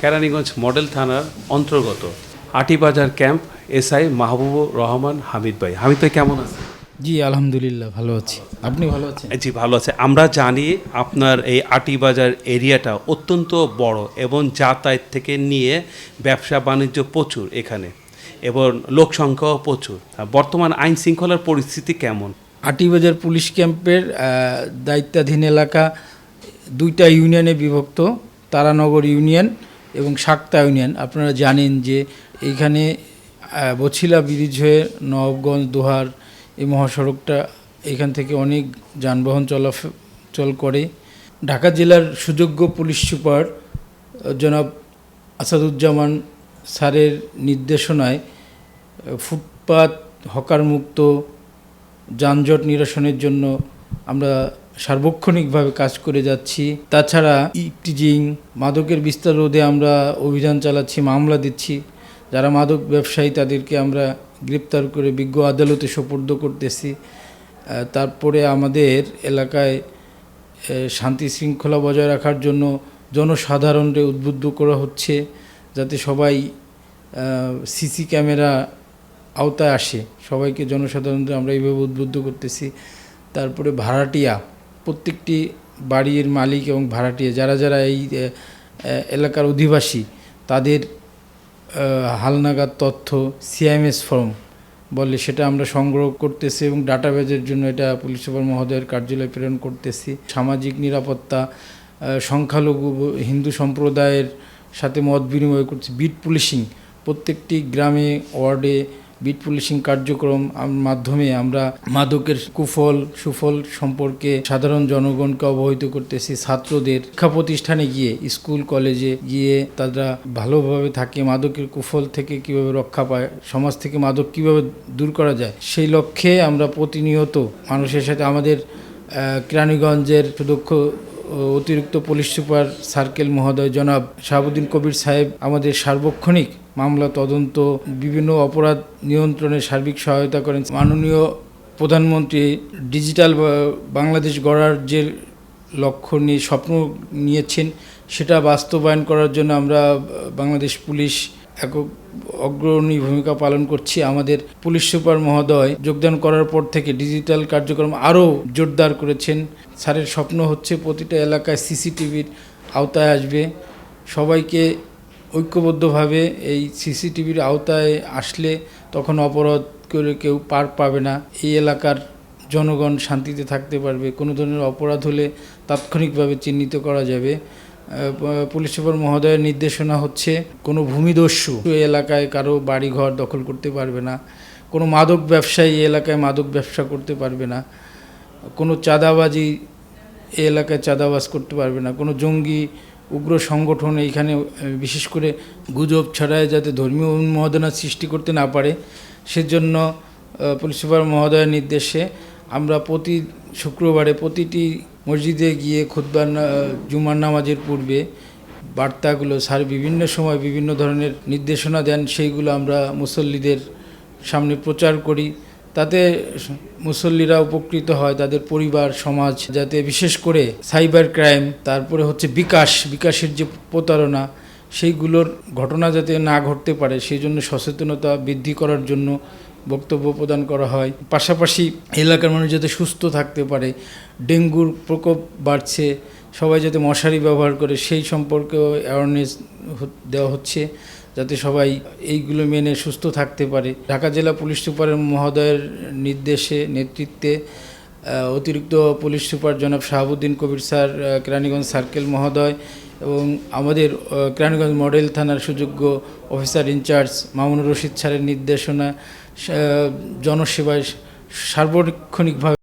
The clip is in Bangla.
কেরানীগঞ্জ মডেল থানার অন্তর্গত আটিবাজার ক্যাম্প এসআই মাহবুবুর রহমান হামিদ ভাই। হামিদ ভাই কেমন আছেন? জি আলহামদুলিল্লাহ ভালো আছি। আপনি ভালো আছেন? জি ভালো আছে। আমরা জানি আপনার এই আটিবাজার এরিয়াটা অত্যন্ত বড় এবং যাতায়াত থেকে নিয়ে ব্যবসা বাণিজ্য প্রচুর এখানে এবং লোক সংখ্যাও প্রচুর। বর্তমান আইন শৃঙ্খলার পরিস্থিতি কেমন? আটিবাজার পুলিশ ক্যাম্পের দায়িত্বাধীন এলাকা দুইটা ইউনিয়নে বিভক্ত তারানগর ইউনিয়ন এবং শাক্তা ইউনিয়ন। আপনারা জানেন যে এইখানে বছিলা ব্রিজ হয়ে নবগঞ্জ দোহার এই মহাসড়কটা এখান থেকে অনেক যানবাহন চলাচল করে। ঢাকা জেলার সুযোগ্য পুলিশ সুপার জনাব আসাদুজ্জামান স্যারের নির্দেশনায় ফুটপাত হকার মুক্ত যানজট নিরসনের জন্য আমরা সার্বক্ষণিকভাবে কাজ করে যাচ্ছি। তাছাড়া ইটিজিং মাদকের বিস্তার রোধে আমরা অভিযান চালাচ্ছি, মামলা দিচ্ছি। যারা মাদক ব্যবসায়ী, তাদেরকে আমরা গ্রেপ্তার করে বিজ্ঞ আদালতে সোপর্দ করতেছি। তারপরে আমাদের এলাকায় শান্তি শৃঙ্খলা বজায় রাখার জন্য জনসাধারণকে উদ্বুদ্ধ করা হচ্ছে যাতে সবাই সিসি ক্যামেরা আওতায় আসে। সবাইকে জনসাধারণকে আমরা এইভাবে উদ্বুদ্ধ করতেছি। তারপরে ভাড়াটিয়া প্রত্যেকটি বাড়ির মালিক এবং ভাড়াটিয়া, যারা যারা এই এলাকার অধিবাসী, তাদের হালনাগাদ তথ্য সিএমএস ফর্ম বলে সেটা আমরা সংগ্রহ করতেছি এবং ডাটাবেজের জন্য এটা পুলিশ সুপার মহোদয়ের কার্যালয়ে প্রেরণ করতেছি। সামাজিক নিরাপত্তা সংখ্যালঘু, হিন্দু সম্প্রদায়ের সাথে মত বিনিময় করছি। বিট পুলিশিং প্রত্যেকটি গ্রামে, ওয়ার্ডে বিট পুলিশিং কার্যক্রম মাধ্যমে আমরা মাদকের কুফল, সুফল সম্পর্কে সাধারণ জনগণকে অবহিত করতেছি। ছাত্রদের শিক্ষা প্রতিষ্ঠানে গিয়ে, স্কুল, কলেজে গিয়ে তারা ভালোভাবে থাকে, মাদকের কুফল থেকে কীভাবে রক্ষা পায়, সমাজ থেকে মাদক কীভাবে দূর করা যায়, সেই লক্ষ্যে আমরা প্রতিনিয়ত মানুষের সাথে আমাদের কেরানীগঞ্জের সুদক্ষ অতিরিক্ত পুলিশ সুপার সার্কেল মহোদয় জনাব শাহাবুদ্দিন কবির সাহেব আমাদের সার্বক্ষণিক মামলা, তদন্ত, বিভিন্ন অপরাধ নিয়ন্ত্রণে সার্বিক সহায়তা করেন মাননীয় প্রধানমন্ত্রী। ডিজিটাল বাংলাদেশ গড়ার যে লক্ষ্য নিয়ে, স্বপ্ন নিয়েছেন, সেটা বাস্তবায়ন করার জন্য আমরা বাংলাদেশ পুলিশ একক অগ্রণী ভূমিকা পালন করছি। আমাদের পুলিশ সুপার মহোদয় যোগদান করার পর থেকে ডিজিটাল কার্যক্রম আরও জোরদার করেছেন। স্যারের স্বপ্ন হচ্ছে প্রতিটা এলাকায় সিসিটিভির আওতায় আসবে। সবাইকে ঐক্যবদ্ধভাবে এই সিসিটিভির আওতায় আসলে তখন অপরাধ করে কেউ পার পাবে না। এই এলাকার জনগণ শান্তিতে থাকতে পারবে। কোনো ধরনের অপরাধ হলে তাৎক্ষণিকভাবে চিহ্নিত করা যাবে। পুলিশ সুপার মহোদয়ের নির্দেশনা হচ্ছে, কোনো ভূমিদস্যু এই এলাকায় কারও বাড়িঘর দখল করতে পারবে না। কোনো মাদক ব্যবসায়ী এলাকায় মাদক ব্যবসা করতে পারবে না। কোনো চাঁদাবাজি এলাকায় চাঁদাবাজ করতে পারবে না। কোনো জঙ্গি উগ্র সংগঠন এইখানে বিশেষ করে গুজব ছড়ায় যাতে ধর্মীয় উন্মাদনা সৃষ্টি করতে না পারে, সেজন্য পুলিশ সুপার মহোদয়ের নির্দেশে আমরা প্রতি শুক্রবারে প্রতিটি মসজিদে গিয়ে খুদ্বার জুমার নামাজের পূর্বে বার্তাগুলো স্যার বিভিন্ন সময় বিভিন্ন ধরনের নির্দেশনা দেন, সেইগুলো আমরা মুসল্লিদের সামনে প্রচার করি। তাতে মুসল্লিরা উপকৃত হয়, তাদের পরিবার, সমাজ, যাতে বিশেষ করে সাইবার ক্রাইম, তারপরে হচ্ছে বিকাশ, বিকাশের যে প্রতারণা, সেইগুলোর ঘটনা যাতে না ঘটতে পারে, সেই জন্য সচেতনতা বৃদ্ধি করার জন্য বক্তব্য প্রদান করা হয়। পাশাপাশি এলাকার মানুষ যাতে সুস্থ থাকতে পারে, ডেঙ্গুর প্রকোপ বাড়ছে, সবাই যাতে মশারি ব্যবহার করে, সেই সম্পর্কেও অ্যাওয়ারনেস দেওয়া হচ্ছে। যাতে সবাই এইগুলো মেনে সুস্থ থাকতে পারে। ঢাকা জেলা পুলিশ সুপারের মহোদয়ের নির্দেশে, নেতৃত্বে অতিরিক্ত পুলিশ সুপার জনাব শাহাবুদ্দিন কবির স্যার কেরানীগঞ্জ সার্কেল মহোদয় এবং আমাদের কেরানীগঞ্জ মডেল থানার সুযোগ্য অফিসার ইনচার্জ মামুনুর রশিদ স্যারের নির্দেশনা জনসেবায় সার্বক্ষণিকভাবে